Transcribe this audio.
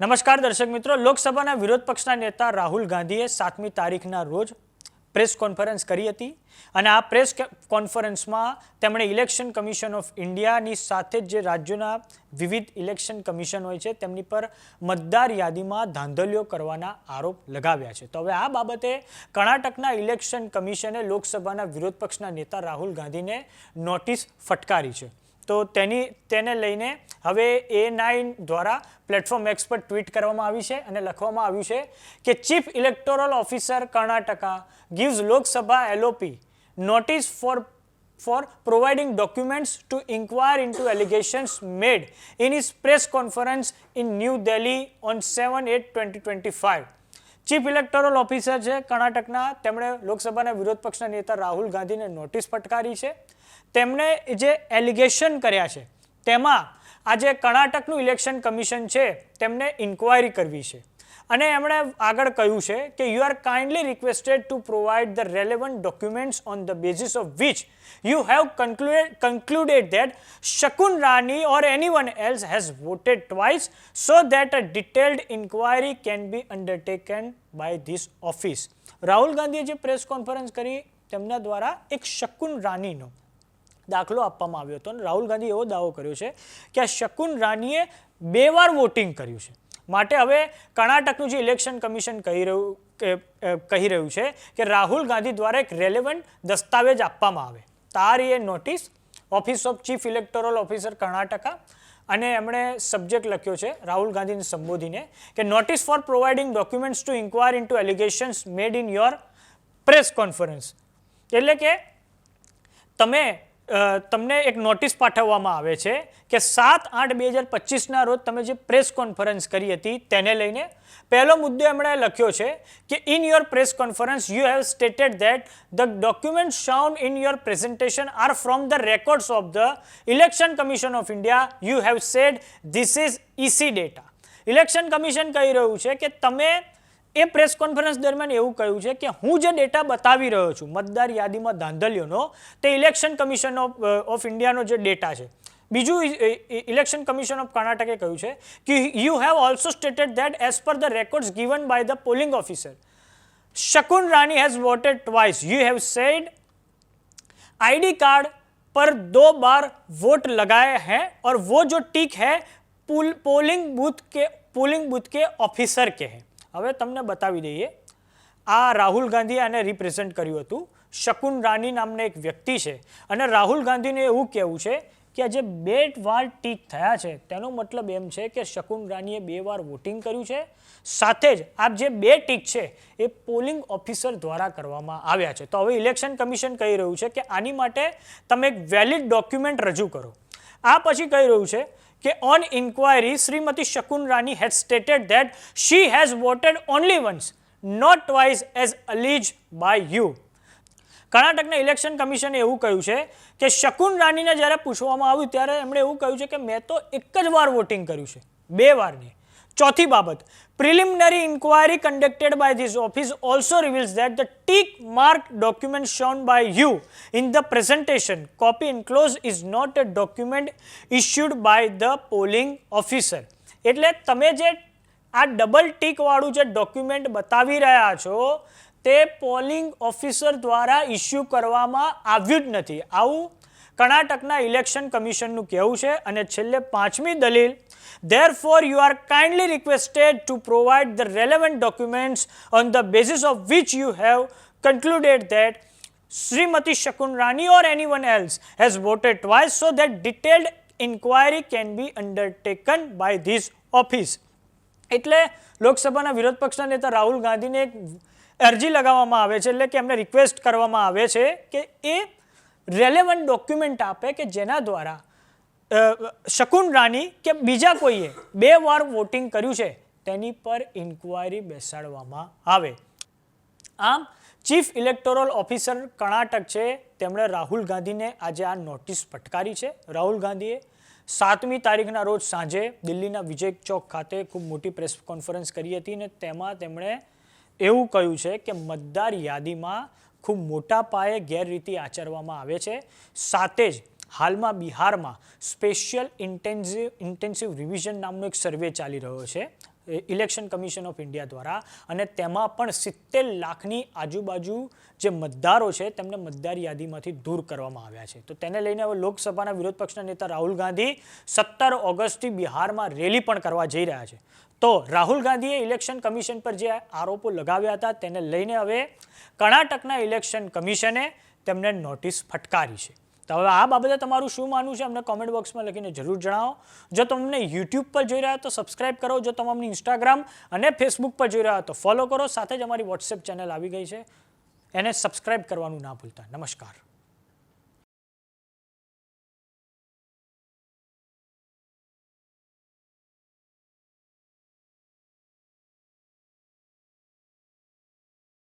નમસ્કાર દર્શક મિત્રો, લોકસભાના વિરોધ પક્ષના નેતા રાહુલ ગાંધીએ સાતમી તારીખના રોજ પ્રેસ કોન્ફરન્સ કરી હતી અને આ પ્રેસ કોન્ફરન્સમાં તેમણે ઇલેક્શન કમિશન ઓફ ઇન્ડિયાની સાથે જ રાજ્યોના વિવિધ ઇલેક્શન કમિશન હોય છે, તેમની પર મતદાર યાદીમાં ધાંધલીઓ કરવાના આરોપ લગાવ્યા છે. તો હવે આ બાબતે કર્ણાટકના ઇલેક્શન કમિશને લોકસભાના વિરોધ પક્ષના નેતા રાહુલ ગાંધીને નોટિસ ફટકારી છે. તો તેની, તેને લઈને હવે એ નાઇન દ્વારા પ્લેટફોર્મ એક્સ પર ટ્વીટ કરવામાં આવી છે અને લખવામાં આવ્યું છે કે chief electoral officer Karnataka gives Lok Sabha LOP notice for for providing documents to inquire into allegations made in his press conference in New Delhi on 7-8-2025. Chief electoral officer છે કર્ણાટકના તેમણે લોકસભાના વિરોધ પક્ષના નેતા રાહુલ ગાંધીને નોટિસ ફટકારી છે તેમણે જે એલિગેશન કર્યા છે, તેમાં આજે કર્ણાટકનું ઇલેક્શન કમિશન છે, તેમને ઇન્ક્વાયરી કરવી છે. અને એમણે આગળ કહ્યું છે કે you are kindly requested to provide the relevant documents on the basis of which you have concluded concluded that Shakun Rani or anyone else has voted twice so that a detailed inquiry can be undertaken by this office Rahul ગાંધીએ જે press conference કરી, તેમના દ્વારા એક શકુન રાનીનો દાખલો આપવામાં આવ્યો હતો અને રાહુલ ગાંધી એવો દાવો કર્યો છે કે આ શકુન રાનીએ બે વાર વોટિંગ કર્યું છે. માટે હવે કર્ણાટકનું જે ઇલેક્શન કમિશન કહી રહ્યું કહી રહ્યું છે કે રાહુલ ગાંધી દ્વારા એક રેલેવન્ટ દસ્તાવેજ આપવામાં આવે. તાર એ notice office of chief electoral officer Karnataka અને એમણે સબ્જેક્ટ લખ્યો છે રાહુલ ગાંધીને સંબોધીને કે notice for providing documents to inquire into allegations made in your press conference એટલે કે તમે તમને એક નોટિસ પાઠવવામાં આવે છે કે સાત આઠ બે હજાર પચીસના રોજ તમે જે પ્રેસ કોન્ફરન્સ કરી હતી તેને લઈને પહેલો મુદ્દો એમણે લખ્યો છે કે in your press conference you have stated that the document shown in your presentation are from the records of the election commission of India you have said this is EC data election commission કહી રહ્યું છે કે તમે એ press conference દરમિયાન એવું કહ્યું છે કે હું જે ડેટા બતાવી રહ્યો છું મતદાર યાદીમાં ધાંધલીઓનો તે ઇલેક્શન કમિશન ઓફ ઓફ ઇન્ડિયાનો જે ડેટા છે બીજું ઇલેક્શન કમિશન ઓફ કર્ણાટકે કહ્યું છે કે you have also stated that as per the records given by the polling officer Shakun Rani has voted twice you have said ID card पर दो बार vote लगाए हैं और वो जो टिक है पुल पोलिंग बूथ के पोलिंग बूथ के ऑफिसर के हैं હવે તમને બતાવી દઈએ. આ રાહુલ ગાંધીએ આને રિપ્રેઝેન્ટ કર્યું હતું. શકુન રાની નામના એક વ્યક્તિ છે. અને રાહુલ ગાંધીને એવું કહેવું છે કે આ જે બે વાર ટીક થયા છે. તેનો મતલબ એમ છે કે શકુન રાનીએ બે વાર વોટિંગ કર્યું છે. સાથે જ આ જે બે ટીક છે એ પોલિંગ ઓફિસર દ્વારા કરવામાં આવ્યા છે. તો હવે ઇલેક્શન કમિશન કહી રહ્યું છે કે આની માટે તમે એક વેલિડ ડોક્યુમેન્ટ રજૂ કરો. આ પછી કહી રહ્યું છે કે on inquiry Shrimati Shakun Rani had stated that she has voted only once not twice as alleged by you કર્ણાટકના ઇલેક્શન કમિશને એવું કહ્યું છે કે શકુન રાનીને જ્યારે પૂછવામાં આવ્યું ત્યારે એમણે એવું કહ્યું છે કે મેં તો એક જ વાર વોટિંગ કર્યું છે. બે વાર નહીં ચોથી બાબત preliminary inquiry conducted by this office also reveals that the tick mark document shown by you in the presentation copy enclose is not a document issued by the polling officer એટલે તમે જે આ ડબલ ટીક વાળું જે document બતાવી રહ્યા છો, તે પોલિંગ ઓફિસર દ્વારા ઇસ્યુ કરવામાં આવ્યું જ નથી. આવું કર્ણાટકના ઇલેક્શન કમિશનનું કહેવું છે અને છેલ્લે પાંચમી દલીલ therefore you are kindly requested to provide the relevant documents on the basis of which you have concluded that Shrimati Shakun Rani or anyone else has voted twice so that detailed inquiry can be undertaken by this office એટલે લોકસભાના વિરોધ પક્ષના નેતા રાહુલ ગાંધીને એક અરજી લગાવવામાં આવે છે એટલે કે એમને રિક્વેસ્ટ કરવામાં આવે છે કે એ રેલેવન્ટ ડોક્યુમેન્ટ આપે કે જેના દ્વારા અ, શકુન રાની કે બીજા કોઈએ બે વાર વોટિંગ કર્યું છે, તેની પર ઇન્ક્વાયરી બેસાડવામાં આવે. આમ ચીફ ઇલેક્ટોરલ ઓફિસર કર્ણાટક છે, તેમણે રાહુલ ગાંધીને આજે આ નોટિસ ફટકારી છે. રાહુલ ગાંધીએ સાતમી તારીખના રોજ સાંજે દિલ્હીના વિજય ચોક ખાતે ખૂબ મોટી પ્રેસ કોન્ફરન્સ કરી હતી અને તેમાં તેમણે એવું કહ્યું છે કે મતદાર યાદીમાં ખૂબ મોટા પાયે ગેરરીતિ આચરવામાં આવે છે. સાથે જ હાલમાં બિહારમાં સ્પેશિયલ ઇન્ટેન્સિવ ઇન્ટેન્સિવ રિવિઝન નામનો એક સર્વે ચાલી રહ્યો છે ઇલેક્શન કમિશન ઓફ ઇન્ડિયા દ્વારા. અને તેમાં પણ સિત્તેર લાખની આજુબાજુ જે મતદારો છે, તેમને મતદાર યાદીમાંથી દૂર કરવામાં આવ્યા છે. તો તેને લઈને હવે લોકસભાના વિરોધ પક્ષના નેતા રાહુલ ગાંધી સત્તર ઓગસ્ટથી બિહારમાં રેલી પણ કરવા જઈ રહ્યા છે. તો રાહુલ ગાંધીએ ઇલેક્શન કમિશન પર જે આરોપો લગાવ્યા હતા, તેને લઈને હવે કર્ણાટકના ઇલેક્શન કમિશને તેમને નોટિસ ફટકારી છે. તો હવે આ બાબતે તમારું શું માનવું છે અમને કોમેન્ટ બોક્સમાં લખીને જરૂર જણાવો. જો તમને યુટ્યુબ પર જોઈ રહ્યા તો સબસ્ક્રાઇબ કરો. જો તમે અમને ઇન્સ્ટાગ્રામ અને ફેસબુક પર જોઈ રહ્યા તો ફોલો કરો. સાથે જ અમારી વોટ્સએપ ચેનલ આવી ગઈ છે. એને સબસ્ક્રાઇબ કરવાનું ના ભૂલતા. નમસ્કાર.